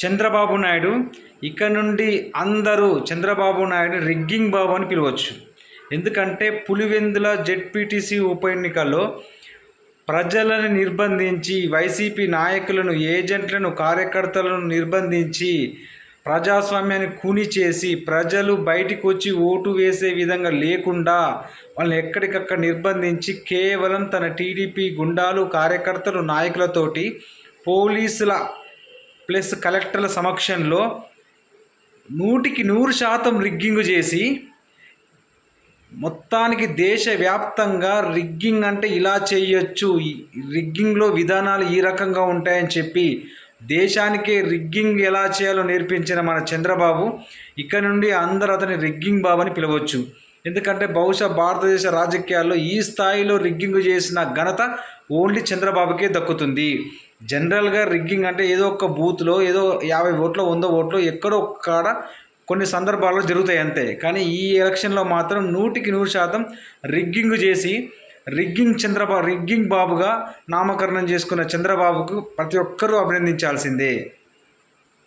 చంద్రబాబు నాయుడు ఇక నుండి అందరూ చంద్రబాబు నాయుడు రిగ్గింగ్ బాబు అని పిలవచ్చు. ఎందుకంటే పులివెందుల జెడ్పీటీసీ ఉప ఎన్నికల్లో ప్రజలను నిర్బంధించి వైసీపీ నాయకులను ఏజెంట్లను కార్యకర్తలను నిర్బంధించి ప్రజాస్వామ్యాన్ని కూని చేసి ప్రజలు బయటికి వచ్చి ఓటు వేసే విధంగా లేకుండా వాళ్ళని ఎక్కడికక్కడ నిర్బంధించి కేవలం తన టీడీపీ గుండాలు కార్యకర్తలు నాయకులతోటి పోలీసుల ప్లస్ కలెక్టర్ల సమక్షంలో నూటికి నూరు శాతం రిగ్గింగ్ చేసి మొత్తానికి దేశవ్యాప్తంగా రిగ్గింగ్ అంటే ఇలా చేయొచ్చు. రిగ్గింగ్లో విధానాలు ఈ రకంగా ఉంటాయని చెప్పి దేశానికే రిగ్గింగ్ ఎలా చేయాలో నేర్పించిన మన చంద్రబాబు ఇక్కడ నుండి అందరూ అతని రిగ్గింగ్ బాబు అని పిలవచ్చు. ఎందుకంటే బహుశా భారతదేశ రాజకీయాల్లో ఈ స్థాయిలో రిగ్గింగ్ చేసిన ఘనత ఓన్లీ చంద్రబాబుకే దక్కుతుంది. జనరల్గా రిగ్గింగ్ అంటే ఏదో ఒక బూత్లో ఏదో యాభై ఓట్లో వంద ఓట్లో ఎక్కడో ఒక్కడ కొన్ని సందర్భాల్లో జరుగుతాయి అంతే. కానీ ఈ ఎలక్షన్లో మాత్రం నూటికి నూరు శాతం రిగ్గింగ్ చేసి రిగ్గింగ్ చంద్రబాబు రిగ్గింగ్ బాబుగా నామకరణం చేసుకున్న చంద్రబాబుకు ప్రతి ఒక్కరూ అభినందించాల్సిందే.